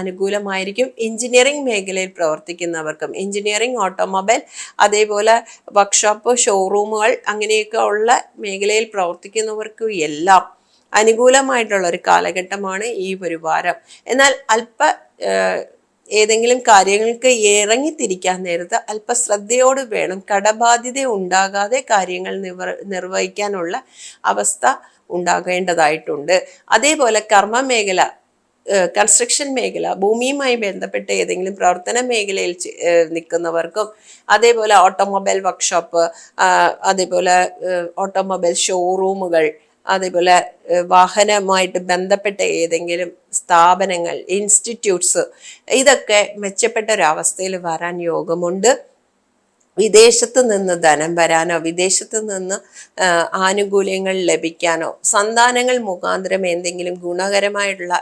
Speaker 1: അനുകൂലമായിരിക്കും. എഞ്ചിനീയറിംഗ് മേഖലയിൽ പ്രവർത്തിക്കുന്നവർക്കും എഞ്ചിനീയറിംഗ് ഓട്ടോമൊബൈൽ അതേപോലെ വർക്ക്ഷോപ്പ് ഷോറൂമുകൾ അങ്ങനെയൊക്കെ ഉള്ള മേഖലയിൽ പ്രവർത്തിക്കുന്നവർക്കും എല്ലാം അനുകൂലമായിട്ടുള്ള ഒരു കാലഘട്ടമാണ് ഈ ഒരു വാരം. എന്നാൽ അല്പ ഏതെങ്കിലും കാര്യങ്ങൾക്ക് ഇറങ്ങിത്തിരിക്കാൻ നേരത്ത് അല്പശ്രദ്ധയോട് വേണം. കടബാധ്യത ഉണ്ടാകാതെ കാര്യങ്ങൾ നിവർ നിർവഹിക്കാനുള്ള അവസ്ഥ ഉണ്ടാകേണ്ടതായിട്ടുണ്ട്. അതേപോലെ കർമ്മ മേഖല കൺസ്ട്രക്ഷൻ മേഖല ഭൂമിയുമായി ബന്ധപ്പെട്ട ഏതെങ്കിലും പ്രവർത്തന മേഖലയിൽ നിൽക്കുന്നവർക്കും അതേപോലെ ഓട്ടോമൊബൈൽ വർക്ക്ഷോപ്പ് അതേപോലെ ഓട്ടോമൊബൈൽ ഷോറൂമുകൾ അതേപോലെ വാഹനവുമായിട്ട് ബന്ധപ്പെട്ട ഏതെങ്കിലും സ്ഥാപനങ്ങൾ ഇൻസ്റ്റിറ്റ്യൂട്ട്സ് ഇതൊക്കെ മെച്ചപ്പെട്ട ഒരവസ്ഥയിൽ വരാൻ യോഗമുണ്ട്. വിദേശത്ത് നിന്ന് ധനം വരാനോ വിദേശത്ത് നിന്ന് ആനുകൂല്യങ്ങൾ ലഭിക്കാനോ സന്താനങ്ങൾ മുഖാന്തരം എന്തെങ്കിലും ഗുണകരമായിട്ടുള്ള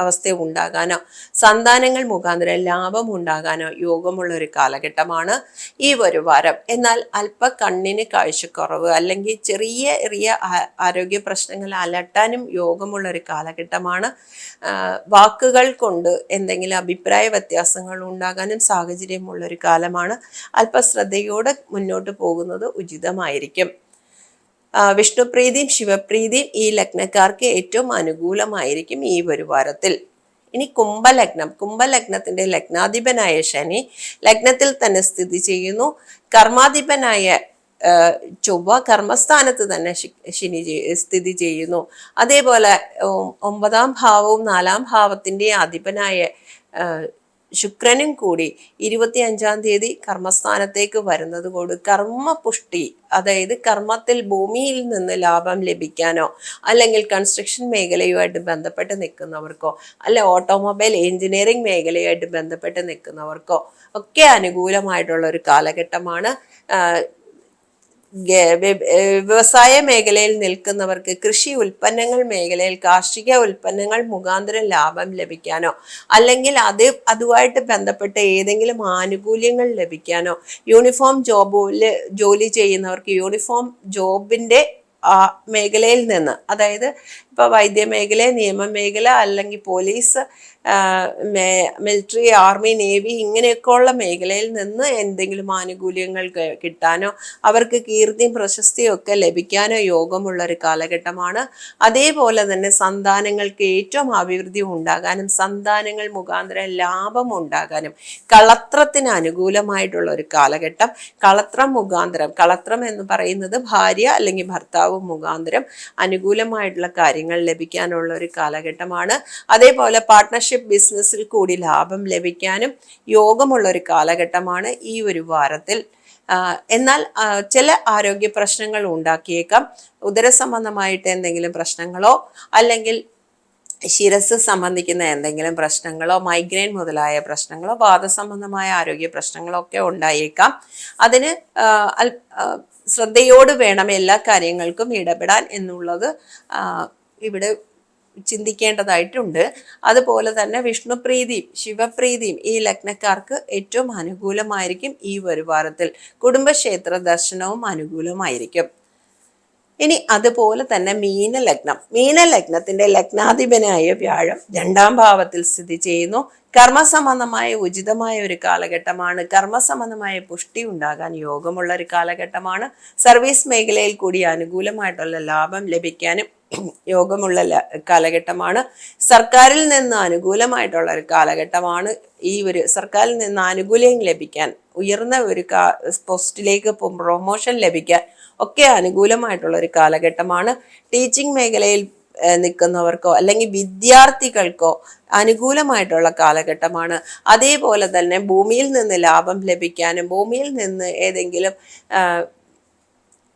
Speaker 1: അവസ്ഥ ഉണ്ടാകാനോ സന്താനങ്ങൾ മുഖാന്തരം ലാഭം ഉണ്ടാകാനോ യോഗമുള്ള ഒരു കാലഘട്ടമാണ് ഈ ഒരു വാരം. എന്നാൽ അല്പ കണ്ണിന് കാഴ്ചക്കുറവ് അല്ലെങ്കിൽ ചെറിയ ചെറിയ ആരോഗ്യ പ്രശ്നങ്ങൾ അലട്ടാനും യോഗമുള്ള ഒരു കാലഘട്ടമാണ്. വാക്കുകൾ കൊണ്ട് എന്തെങ്കിലും അഭിപ്രായ വ്യത്യാസങ്ങൾ ഉണ്ടാകാനും സാഹചര്യമുള്ള ഒരു കാലമാണ്. അല്പശ്രദ്ധയോടെ മുന്നോട്ട് പോകുന്നത് ഉചിതമായിരിക്കും. വിഷ്ണുപ്രീതിയും ശിവപ്രീതിയും ഈ ലഗ്നക്കാർക്ക് ഏറ്റവും അനുകൂലമായിരിക്കും ഈ ഒരു വാരത്തിൽ. ഇനി കുംഭലഗ്നം. കുംഭലഗ്നത്തിന്റെ ലഗ്നാധിപനായ ശനി ലഗ്നത്തിൽ തന്നെ സ്ഥിതി ചെയ്യുന്നു. കർമാധിപനായ ചൊവ്വ കർമ്മസ്ഥാനത്ത് തന്നെ ശനി സ്ഥിതി ചെയ്യുന്നു. അതേപോലെ ഒമ്പതാം ഭാവവും നാലാം ഭാവത്തിന്റെ അധിപനായ ശുക്രനും കൂടി ഇരുപത്തി അഞ്ചാം തീയതി കർമ്മസ്ഥാനത്തേക്ക് വരുന്നത് കൊണ്ട് കർമ്മപുഷ്ടി അതായത് കർമ്മത്തിൽ ഭൂമിയിൽ നിന്ന് ലാഭം ലഭിക്കാനോ അല്ലെങ്കിൽ കൺസ്ട്രക്ഷൻ മേഖലയുമായിട്ട് ബന്ധപ്പെട്ട് നിൽക്കുന്നവർക്കോ അല്ലെ ഓട്ടോമൊബൈൽ എഞ്ചിനീയറിംഗ് മേഖലയുമായിട്ട് ബന്ധപ്പെട്ട് നിൽക്കുന്നവർക്കോ ഒക്കെ അനുകൂലമായിട്ടുള്ള ഒരു കാലഘട്ടമാണ് വ്യവസായ മേഖലയിൽ നിൽക്കുന്നവർക്ക് കൃഷി ഉൽപ്പന്നങ്ങൾ മേഖലയിൽ കാർഷിക ഉൽപ്പന്നങ്ങൾ മുഖാന്തരം ലാഭം ലഭിക്കാനോ അല്ലെങ്കിൽ അത് അതുമായിട്ട് ബന്ധപ്പെട്ട ഏതെങ്കിലും ആനുകൂല്യങ്ങൾ ലഭിക്കാനോ യൂണിഫോം ജോബിൽ ജോലി ചെയ്യുന്നവർക്ക് യൂണിഫോം ജോബിന്റെ മേഖലയിൽ നിന്ന് അതായത് ഇപ്പോൾ വൈദ്യമേഖല നിയമമേഖല അല്ലെങ്കിൽ പോലീസ് മിലിറ്ററി ആർമി നേവി ഇങ്ങനെയൊക്കെയുള്ള മേഖലയിൽ നിന്ന് എന്തെങ്കിലും ആനുകൂല്യങ്ങൾ കിട്ടാനോ അവർക്ക് കീർത്തിയും പ്രശസ്തിയും ഒക്കെ ലഭിക്കാനോ യോഗമുള്ള ഒരു കാലഘട്ടമാണ്. അതേപോലെ തന്നെ സന്താനങ്ങൾക്ക് ഏറ്റവും അഭിവൃദ്ധി ഉണ്ടാകാനും സന്താനങ്ങൾ മുഖാന്തരം ലാഭം ഉണ്ടാകാനും കളത്രത്തിന് അനുകൂലമായിട്ടുള്ള ഒരു കാലഘട്ടം. കളത്രം മുഖാന്തരം കളത്രം എന്ന് പറയുന്നത് ഭാര്യ അല്ലെങ്കിൽ ഭർത്താവ് മുഖാന്തരം അനുകൂലമായിട്ടുള്ള കാര്യങ്ങൾ ലഭിക്കാനുള്ള ഒരു കാലഘട്ടമാണ്. അതേപോലെ പാർട്ട്ണർഷിപ്പ് ബിസിനസ്സിൽ കൂടി ലാഭം ലഭിക്കാനും യോഗമുള്ള ഒരു കാലഘട്ടമാണ് ഈ ഒരു വാരത്തിൽ. എന്നാൽ ചില ആരോഗ്യ പ്രശ്നങ്ങൾ ഉണ്ടാക്കിയേക്കാം. ഉദരസംബന്ധമായിട്ട് എന്തെങ്കിലും പ്രശ്നങ്ങളോ അല്ലെങ്കിൽ ശിരസ് സംബന്ധിക്കുന്ന എന്തെങ്കിലും പ്രശ്നങ്ങളോ മൈഗ്രെയിൻ മുതലായ പ്രശ്നങ്ങളോ വാദസംബന്ധമായ ആരോഗ്യ പ്രശ്നങ്ങളോ ഒക്കെ ഉണ്ടായേക്കാം. അതിന് ശ്രദ്ധയോട് വേണം എല്ലാ കാര്യങ്ങൾക്കും ഇടപെടാൻ എന്നുള്ളത് ഇവിടെ ചിന്തിക്കേണ്ടതായിട്ടുണ്ട്. അതുപോലെ തന്നെ വിഷ്ണുപ്രീതിയും ശിവപ്രീതിയും ഈ ലഗ്നക്കാർക്ക് ഏറ്റവും അനുകൂലമായിരിക്കും ഈ ഒരു വാരത്തിൽ. കുടുംബക്ഷേത്ര ദർശനവും അനുകൂലമായിരിക്കും. ഇനി അതുപോലെ തന്നെ മീനലഗ്നം. മീനലഗ്നത്തിന്റെ ലഗ്നാധിപനായ വ്യാഴം രണ്ടാം ഭാവത്തിൽ സ്ഥിതി ചെയ്യുന്നു. കർമ്മസംബന്ധമായ ഉചിതമായ ഒരു കാലഘട്ടമാണ്. കർമ്മസംബന്ധമായ പുഷ്ടി ഉണ്ടാകാൻ യോഗമുള്ള ഒരു കാലഘട്ടമാണ്. സർവീസ് മേഖലയിൽ കൂടി അനുകൂലമായിട്ടുള്ള ലാഭം ലഭിക്കാനും യോഗമുള്ള കാലഘട്ടമാണ്. സർക്കാരിൽ നിന്ന് അനുകൂലമായിട്ടുള്ള ഒരു കാലഘട്ടമാണ് ഈ ഒരു സർക്കാരിൽ നിന്ന് ആനുകൂല്യം ലഭിക്കാൻ ഉയർന്ന ഒരു പോസ്റ്റിലേക്ക് പ്രൊമോഷൻ ലഭിക്കാൻ ഒക്കെ അനുകൂലമായിട്ടുള്ള ഒരു കാലഘട്ടമാണ്. ടീച്ചിങ് മേഖലയിൽ നിൽക്കുന്നവർക്കോ അല്ലെങ്കിൽ വിദ്യാർത്ഥികൾക്കോ അനുകൂലമായിട്ടുള്ള കാലഘട്ടമാണ്. അതേപോലെ തന്നെ ഭൂമിയിൽ നിന്ന് ലാഭം ലഭിക്കാനും ഭൂമിയിൽ നിന്ന് ഏതെങ്കിലും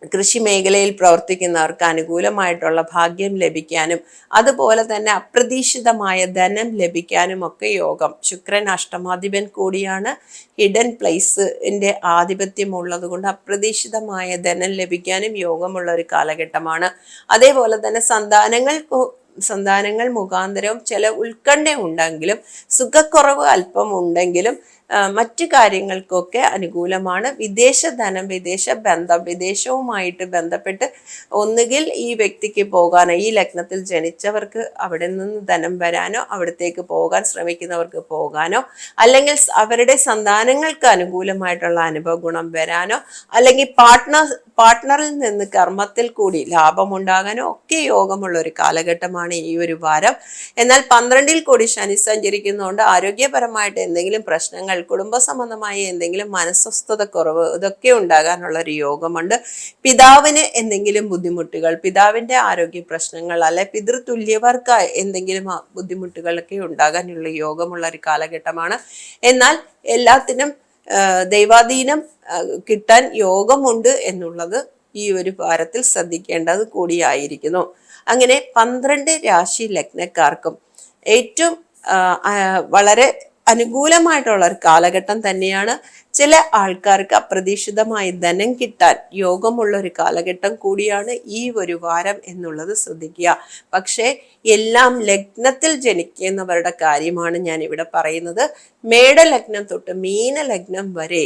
Speaker 1: കൃഷി മേഖലയിൽ പ്രവർത്തിക്കുന്നവർക്ക് അനുകൂലമായിട്ടുള്ള ഭാഗ്യം ലഭിക്കാനും അതുപോലെ തന്നെ അപ്രതീക്ഷിതമായ ധനം ലഭിക്കാനും ഒക്കെ യോഗം. ശുക്രൻ അഷ്ടമാധിപൻ കൂടിയാണ്. ഹിഡൻ പ്ലേസിന്റെ ആധിപത്യം ഉള്ളത് കൊണ്ട് അപ്രതീക്ഷിതമായ ധനം ലഭിക്കാനും യോഗമുള്ള ഒരു കാലഘട്ടമാണ്. അതേപോലെ തന്നെ സന്താനങ്ങൾ സന്താനങ്ങൾ മുഖാന്തരവും ചില ഉത്കണ്ഠ ഉണ്ടെങ്കിലും സുഖക്കുറവ് അല്പം ഉണ്ടെങ്കിലും മറ്റു കാര്യങ്ങൾക്കൊക്കെ അനുകൂലമാണ്. വിദേശ ധനം വിദേശ ബന്ധം വിദേശവുമായിട്ട് ബന്ധപ്പെട്ട് ഒന്നുകിൽ ഈ വ്യക്തിക്ക് പോകാനോ ഈ ലഗ്നത്തിൽ ജനിച്ചവർക്ക് അവിടെ നിന്ന് ധനം വരാനോ അവിടത്തേക്ക് പോകാൻ ശ്രമിക്കുന്നവർക്ക് പോകാനോ അല്ലെങ്കിൽ അവരുടെ സന്താനങ്ങൾക്ക് അനുകൂലമായിട്ടുള്ള അനുഭവ ഗുണം വരാനോ അല്ലെങ്കിൽ പാർട്ട്ണർ പാർട്ട്ണറിൽ നിന്ന് കർമ്മത്തിൽ കൂടി ലാഭമുണ്ടാകാനോ ഒക്കെ യോഗമുള്ള ഒരു കാലഘട്ടമാണ് ഈ ഒരു വാരം. എന്നാൽ പന്ത്രണ്ടിൽ കൂടി ശനി സഞ്ചരിക്കുന്നതുകൊണ്ട് ആരോഗ്യപരമായിട്ട് എന്തെങ്കിലും പ്രശ്നങ്ങൾ കുടുംബ സംബന്ധമായ എന്തെങ്കിലും മനസ്വസ്ഥത കുറവ് ഇതൊക്കെ ഉണ്ടാകാനുള്ള ഒരു യോഗമുണ്ട്. പിതാവിന് എന്തെങ്കിലും ബുദ്ധിമുട്ടുകൾ പിതാവിന്റെ ആരോഗ്യ പ്രശ്നങ്ങൾ അല്ലെ പിതൃതുല്യവർക്ക് എന്തെങ്കിലും ബുദ്ധിമുട്ടുകളൊക്കെ ഉണ്ടാകാനുള്ള യോഗമുള്ള ഒരു കാലഘട്ടമാണ്. എന്നാൽ എല്ലാത്തിനും ദൈവാധീനം കിട്ടാൻ യോഗമുണ്ട് എന്നുള്ളത് ഈ ഒരു വാരത്തിൽ ശ്രദ്ധിക്കേണ്ടത് കൂടിയായിരിക്കുന്നു. അങ്ങനെ പന്ത്രണ്ട് രാശി ലഗ്നക്കാർക്കും ഏറ്റവും വളരെ അനുകൂലമായിട്ടുള്ള ഒരു കാലഘട്ടം തന്നെയാണ് ചില ആൾക്കാർക്ക് അപ്രതീക്ഷിതമായി ധനം കിട്ടാൻ യോഗമുള്ള ഒരു കാലഘട്ടം കൂടിയാണ് ഈ ഒരു വാരം എന്നുള്ളത് ശ്രദ്ധിക്കുക. പക്ഷേ എല്ലാം ലഗ്നത്തിൽ ജനിക്കുന്നവരുടെ കാര്യമാണ് ഞാൻ ഇവിടെ പറയുന്നത്. മേടലഗ്നം തൊട്ട് മീനലഗ്നം വരെ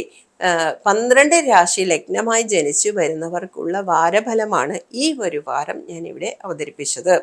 Speaker 1: പന്ത്രണ്ട് രാശി ലഗ്നമായി ജനിച്ചു വരുന്നവർക്കുള്ള വാരഫലമാണ് ഈ ഒരു വാരം ഞാൻ ഇവിടെ അവതരിപ്പിച്ചത്.